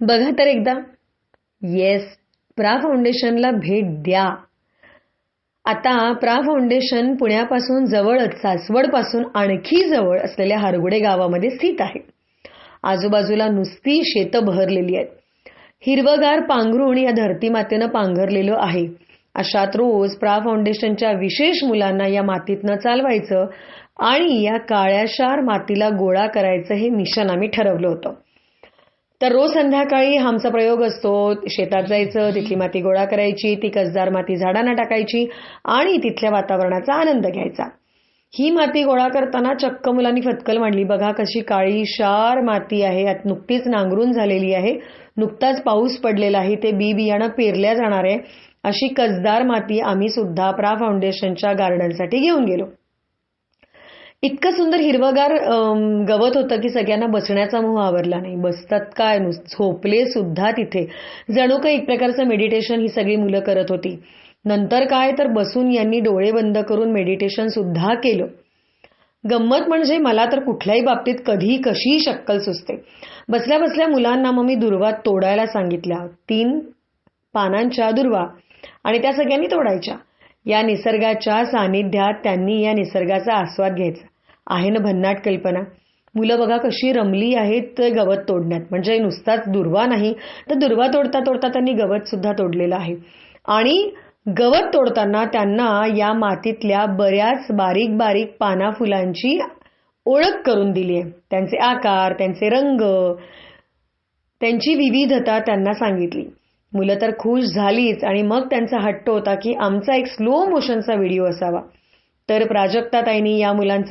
बघा तर एकदा. येस प्रा फाउंडेशनला भेट द्या. आता प्रा फाउंडेशन पुण्यापासून जवळच सासवडपासून आणखी जवळ असलेल्या हरगुडे गावामध्ये स्थित आहे. आजूबाजूला नुसती शेतं बहरलेली आहेत. हिरवगार पांघरुण या धरती मातेनं पांघरलेलं आहे. अशात रोज प्रा फाउंडेशनच्या विशेष मुलांना या मातीतनं चालवायचं आणि या काळ्याशार मातीला गोळा करायचं हे मिशन आम्ही ठरवलं होतं. तर रोज संध्याकाळी आमचा प्रयोग असतो. शेतात जायचं तिथली माती गोळा करायची ती कसदार माती झाडांना टाकायची आणि तिथल्या वातावरणाचा आनंद घ्यायचा. ही माती गोळा करताना चक्क मुलांनी फतकल मांडली. बघा कशी काळी शार माती आहे. यात नुकतीच नांगरून झालेली आहे. नुकताच पाऊस पडलेला आहे. ते बी बियाणं पेरल्या जाणार आहे. अशी कसदार माती आम्ही सुद्धा प्रा फाउंडेशनच्या गार्डनसाठी घेऊन गेलो. इतकं सुंदर हिरवगार गवत होतं की सगळ्यांना बसण्याचा मोह आवरला नाही. बसतात काय? नुस झोपले सुद्धा तिथे. जणू काही एक प्रकारचं मेडिटेशन ही सगळी मुलं करत होती. नंतर काय? तर बसून यांनी डोळे बंद करून मेडिटेशन सुद्धा केलं. गंमत म्हणजे मला तर कुठल्याही बाबतीत कधी कशीही शक्कल सुचते. बसल्या बसल्या मुलांना मग मी दुर्वा तोडायला सांगितल्या. तीन पानांच्या दुर्वा आणि त्या सगळ्यांनी तोडायच्या. या निसर्गाच्या सानिध्यात त्यांनी या निसर्गाचा आस्वाद घ्यायचा. आहे ना भन्नाट कल्पना. मुलं बघा कशी रमली आहेत ते गवत तोडण्यात. म्हणजे नुसताच दुर्वा नाही तर दुर्वा तोडता तोडता त्यांनी गवत सुद्धा तोडलेलं आहे. आणि गवत तोडताना त्यांना या मातीतल्या बऱ्याच बारीक बारीक पाना फुलांची ओळख करून दिली आहे. त्यांचे आकार त्यांचे रंग त्यांची विविधता त्यांना सांगितली. मुलं तर खुश झालीच आणि मग त्यांचा हट्ट होता की आमचा एक स्लो मोशनचा व्हिडिओ असावा. तर प्राजक्ताताईंनी या मुलांचा